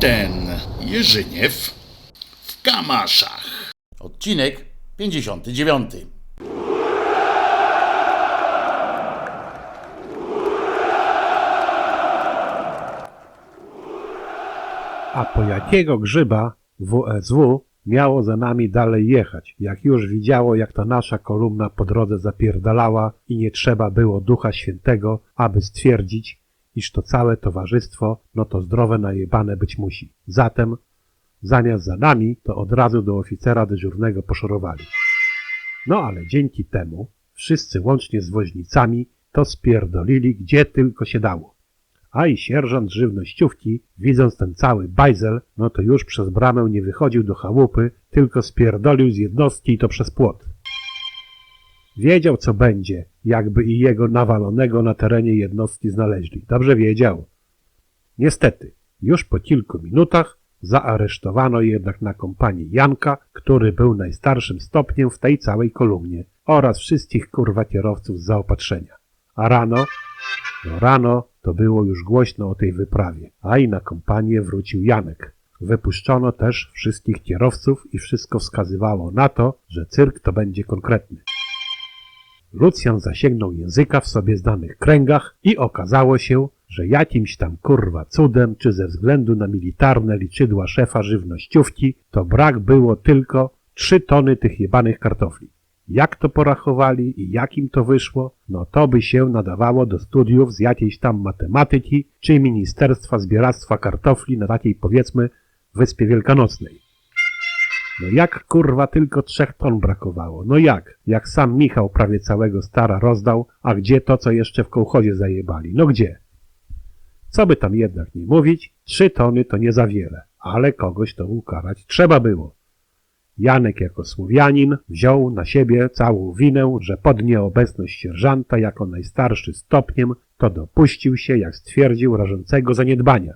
ten Jerzyniew w Kamaszach. Odcinek 59. A po jakiego grzyba WSW miało za nami dalej jechać, jak już widziało, jak ta nasza kolumna po drodze zapierdalała i nie trzeba było Ducha Świętego, aby stwierdzić, iż to całe towarzystwo, no to zdrowe najebane być musi. Zatem, zamiast za nami, to od razu do oficera dyżurnego poszorowali. No ale dzięki temu wszyscy łącznie z woźnicami to spierdolili gdzie tylko się dało. A i sierżant żywnościówki, widząc ten cały bajzel, no to już przez bramę nie wychodził do chałupy, tylko spierdolił z jednostki i to przez płot. Wiedział, co będzie, jakby i jego nawalonego na terenie jednostki znaleźli. Dobrze wiedział. Niestety, już po kilku minutach zaaresztowano jednak na kompanii Janka, który był najstarszym stopniem w tej całej kolumnie oraz wszystkich kurwa kierowców z zaopatrzenia. A rano, no rano to było już głośno o tej wyprawie, a i na kompanię wrócił Janek. Wypuszczono też wszystkich kierowców i wszystko wskazywało na to, że cyrk to będzie konkretny. Lucjan zasięgnął języka w sobie znanych kręgach i okazało się, że jakimś tam kurwa cudem, czy ze względu na militarne liczydła szefa żywnościówki, to brak było tylko trzy tony tych jebanych kartofli. Jak to porachowali i jakim to wyszło, no to by się nadawało do studiów z jakiejś tam matematyki czy Ministerstwa Zbieractwa Kartofli na takiej powiedzmy Wyspie Wielkanocnej. No jak kurwa tylko trzech ton brakowało? No jak? Jak sam Michał prawie całego stara rozdał, a gdzie to, co jeszcze w kołchozie zajebali? No gdzie? Co by tam jednak nie mówić, trzy tony to nie za wiele, ale kogoś to ukarać trzeba było. Janek jako Słowianin wziął na siebie całą winę, że pod nieobecność sierżanta jako najstarszy stopniem to dopuścił się, jak stwierdził, rażącego zaniedbania.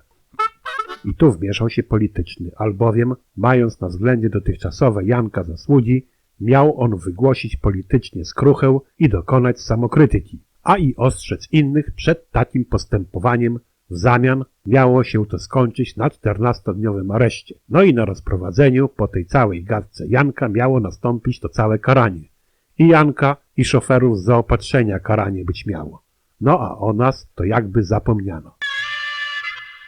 I tu wmieszał się polityczny, albowiem, mając na względzie dotychczasowe Janka zasługi, miał on wygłosić politycznie skruchę i dokonać samokrytyki, a i ostrzec innych przed takim postępowaniem w zamian miało się to skończyć na 14-dniowym areszcie. No i na rozprowadzeniu po tej całej gadce Janka miało nastąpić to całe karanie. I Janka, i szoferów z zaopatrzenia karanie być miało. No a o nas to jakby zapomniano.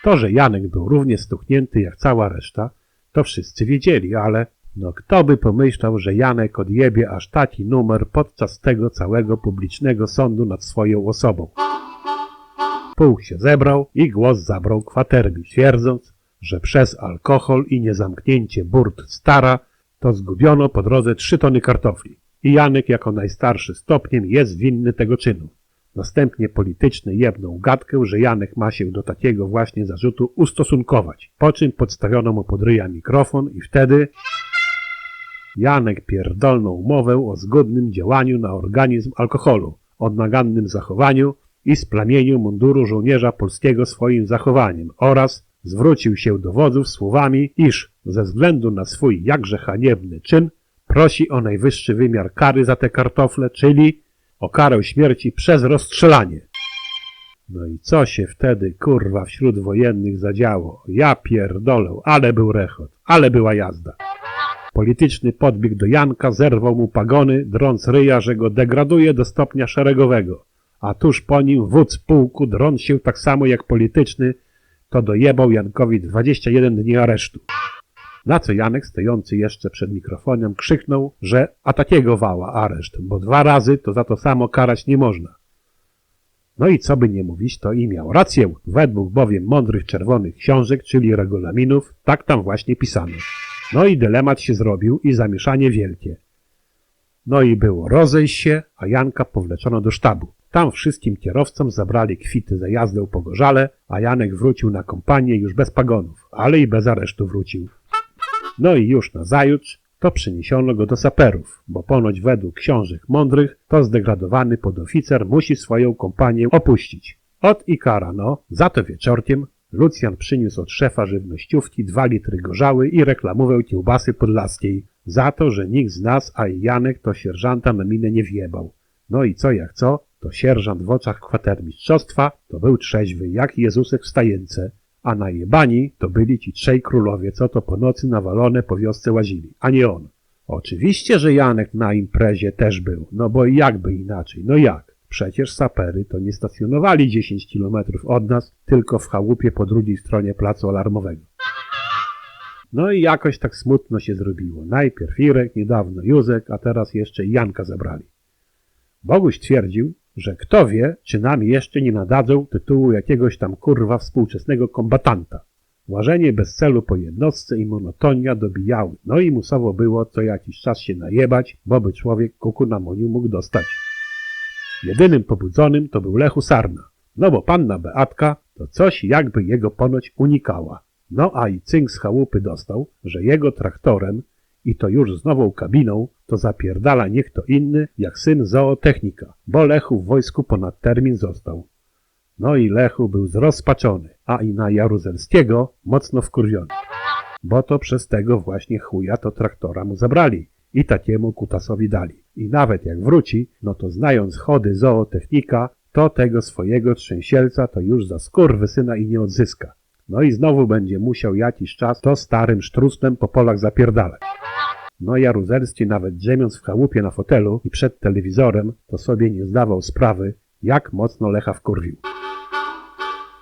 To, że Janek był równie stuknięty jak cała reszta, to wszyscy wiedzieli, ale no kto by pomyślał, że Janek odjebie aż taki numer podczas tego całego publicznego sądu nad swoją osobą. Pułk się zebrał i głos zabrał kwatermi, twierdząc, że przez alkohol i niezamknięcie burt stara to zgubiono po drodze trzy tony kartofli. I Janek jako najstarszy stopniem jest winny tego czynu. Następnie polityczny jebnął gadkę, że Janek ma się do takiego właśnie zarzutu ustosunkować, po czym podstawiono mu pod ryja mikrofon i wtedy Janek pierdolnął mowę o zgodnym działaniu na organizm alkoholu, o nagannym zachowaniu i splamieniu munduru żołnierza polskiego swoim zachowaniem oraz zwrócił się do wodzów słowami, iż ze względu na swój jakże haniebny czyn prosi o najwyższy wymiar kary za te kartofle, czyli o karę śmierci przez rozstrzelanie. No i co się wtedy, kurwa, wśród wojennych zadziało? Ja pierdolę, ale był rechot, ale była jazda. Polityczny podbiegł do Janka, zerwał mu pagony, drąc ryja, że go degraduje do stopnia szeregowego. A tuż po nim wódz pułku, drąc się tak samo jak polityczny, to dojebał Jankowi 21 dni aresztu. Na co Janek, stojący jeszcze przed mikrofonem, krzyknął, że a takiego wała areszt, bo dwa razy to za to samo karać nie można. No i co by nie mówić, to i miał rację. Według bowiem mądrych czerwonych książek, czyli regulaminów, tak tam właśnie pisano. No i dylemat się zrobił i zamieszanie wielkie. No i było rozejść się, a Janka powleczono do sztabu. Tam wszystkim kierowcom zabrali kwity za jazdę po Gorzale, a Janek wrócił na kompanię już bez pagonów, ale i bez aresztu wrócił. No i już na zajutrz to przeniesiono go do saperów, bo ponoć według książek mądrych to zdegradowany podoficer musi swoją kompanię opuścić. Od i kara, no, za to wieczorkiem Lucjan przyniósł od szefa żywnościówki dwa litry gorzały i reklamówę kiełbasy podlaskiej, za to, że nikt z nas, a i Janek, to sierżanta na minę nie wjebał. No i co jak co, to sierżant w oczach kwatermistrzostwa to był trzeźwy jak Jezusek w stajence, A najebani to byli ci trzej królowie, co to po nocy nawalone po wiosce łazili, a nie on. Oczywiście, że Janek na imprezie też był, no bo jakby inaczej, no jak? Przecież sapery to nie stacjonowali 10 kilometrów od nas, tylko w chałupie po drugiej stronie placu alarmowego. No i jakoś tak smutno się zrobiło. Najpierw Irek, niedawno Józek, a teraz jeszcze Janka zabrali. Boguś twierdził, że kto wie, czy nam jeszcze nie nadadzą tytułu jakiegoś tam kurwa współczesnego kombatanta. Łażenie bez celu po jednostce i monotonia dobijały, no i musowo było co jakiś czas się najebać, bo by człowiek kuku na moniu mógł dostać. Jedynym pobudzonym to był Lechu Sarna, no bo panna Beatka to coś jakby jego ponoć unikała. No a i cynk z chałupy dostał, że jego traktorem i to już z nową kabiną to zapierdala niech to inny jak syn zootechnika, bo Lechu w wojsku ponad termin został. No i Lechu był zrozpaczony, a i na Jaruzelskiego mocno wkurwiony. Bo to przez tego właśnie chuja to traktora mu zabrali i takiemu kutasowi dali. I nawet jak wróci, no to znając chody zootechnika, to tego swojego trzęsielca to już za syna i nie odzyska. No i znowu będzie musiał jakiś czas to starym sztrustem po polach zapierdalać. No Jaruzelski nawet drzemiąc w chałupie na fotelu i przed telewizorem, to sobie nie zdawał sprawy, jak mocno Lecha wkurwił.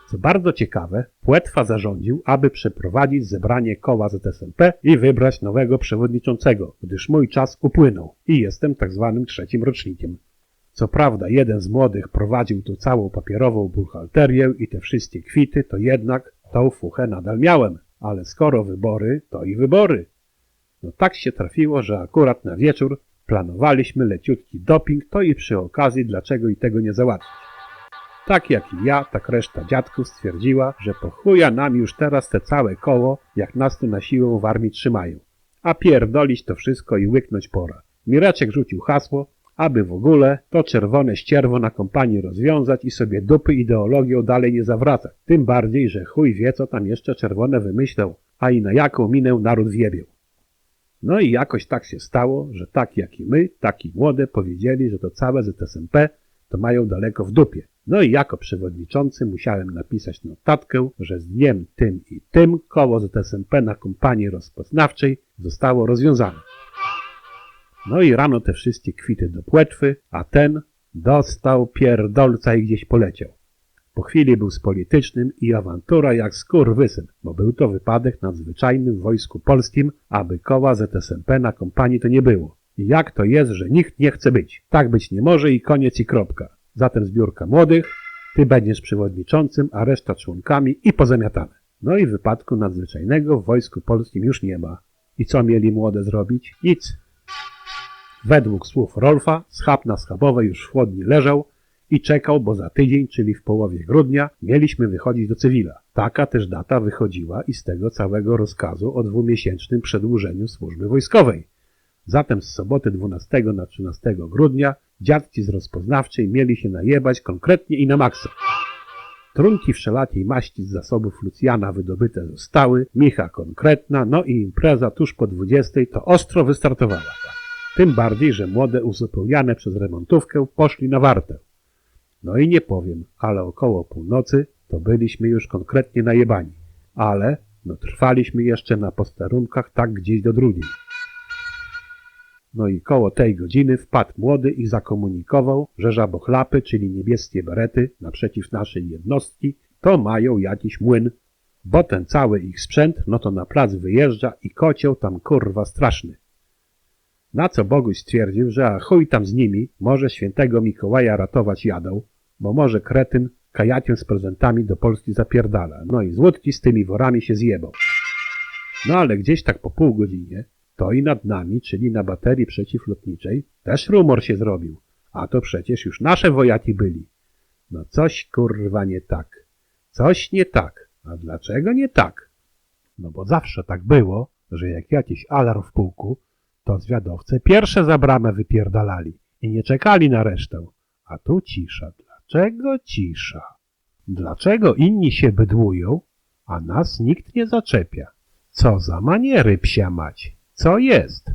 Co bardzo ciekawe, Płetwa zarządził, aby przeprowadzić zebranie koła ZSMP i wybrać nowego przewodniczącego, gdyż mój czas upłynął i jestem tak zwanym trzecim rocznikiem. Co prawda jeden z młodych prowadził tu całą papierową buchalterię i te wszystkie kwity, to jednak tą fuchę nadal miałem. Ale skoro wybory, to i wybory. No tak się trafiło, że akurat na wieczór planowaliśmy leciutki doping, to i przy okazji dlaczego i tego nie załatwić. Tak jak i ja, tak reszta dziadków stwierdziła, że po chuja nam już teraz te całe koło, jak nas tu na siłę w armii trzymają. A pierdolić to wszystko i łyknąć pora. Mireczek rzucił hasło, aby w ogóle to czerwone ścierwo na kompanii rozwiązać i sobie dupy ideologią dalej nie zawracać. Tym bardziej, że chuj wie, co tam jeszcze czerwone wymyślał, a i na jaką minę naród wiebił. No i jakoś tak się stało, że tak jak i my, tak i młode powiedzieli, że to całe ZSMP to mają daleko w dupie. No i jako przewodniczący musiałem napisać notatkę, że z dniem tym i tym koło ZSMP na kompanii rozpoznawczej zostało rozwiązane. No i rano te wszystkie kwity do płetwy, a ten dostał pierdolca i gdzieś poleciał. Po chwili był z politycznym i awantura jak skurwysyn, bo był to wypadek nadzwyczajny w wojsku polskim, aby koła ZSMP na kompanii to nie było. I jak to jest, że nikt nie chce być? Tak być nie może i koniec i kropka. Zatem zbiórka młodych, ty będziesz przewodniczącym, a reszta członkami i pozamiatane. No i wypadku nadzwyczajnego w wojsku polskim już nie ma. I co mieli młode zrobić? Nic. Według słów Rolfa, schab na schabowej już w chłodni leżał i czekał, bo za tydzień, czyli w połowie grudnia, mieliśmy wychodzić do cywila. Taka też data wychodziła i z tego całego rozkazu o dwumiesięcznym przedłużeniu służby wojskowej. Zatem z soboty 12 na 13 grudnia dziadci z rozpoznawczej mieli się najebać konkretnie i na maksa. Trunki wszelakiej maści z zasobów Lucjana wydobyte zostały, micha konkretna, no i impreza tuż po 20 to ostro wystartowała. Tym bardziej, że młode uzupełniane przez remontówkę poszli na wartę. No i nie powiem, ale około północy to byliśmy już konkretnie najebani. Ale no trwaliśmy jeszcze na posterunkach tak gdzieś do drugiej. No i koło tej godziny wpadł młody i zakomunikował, że żabochlapy, czyli niebieskie berety naprzeciw naszej jednostki, to mają jakiś młyn, bo ten cały ich sprzęt, no to na plac wyjeżdża i kocioł tam kurwa straszny. Na co Boguś stwierdził, że a chuj tam z nimi, może świętego Mikołaja ratować jadą, bo może kretyn kajaciem z prezentami do Polski zapierdala. No i z z tymi worami się zjebał. No ale gdzieś tak po pół godzinie, to i nad nami, czyli na baterii przeciwlotniczej, też rumor się zrobił. A to przecież już nasze wojaki byli. No coś kurwa nie tak. Coś nie tak. A dlaczego nie tak? No bo zawsze tak było, że jak jakiś alarm w pułku, to zwiadowcy pierwsze za bramę wypierdalali i nie czekali na resztę. A tu cisza. Dlaczego cisza? Dlaczego inni się bydłują, a nas nikt nie zaczepia? Co za maniery psia mać? Co jest?